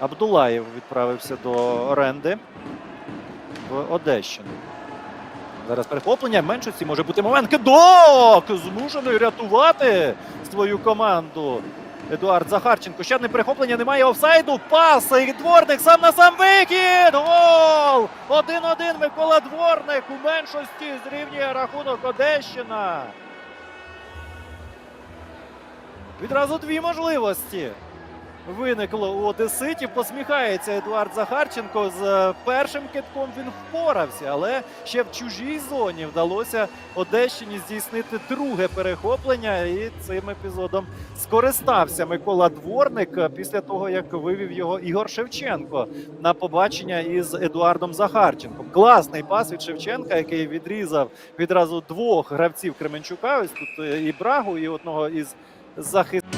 Абдулаєв відправився до оренди в Одещину. Зараз перехоплення. Меншості може бути момент. Кидок! Змушений рятувати свою команду. Едуард Захарченко. Ще одне перехоплення, немає офсайду. Пас і дворник сам на сам вихід. Гол! 1-1 Микола Дворник у меншості зрівнює рахунок Одещина. Відразу дві можливості. Виникло у Одеситів. Посміхається Едуард Захарченко. З е, першим китком він впорався, але ще в чужій зоні вдалося Одещині здійснити друге перехоплення. І цим епізодом скористався Микола Дворник е, після того, як вивів його Ігор Шевченко на побачення із Едуардом Захарченком. Класний пас від Шевченка, який відрізав відразу двох гравців Кременчука. Ось тут е, і Брагу, і одного із захисників.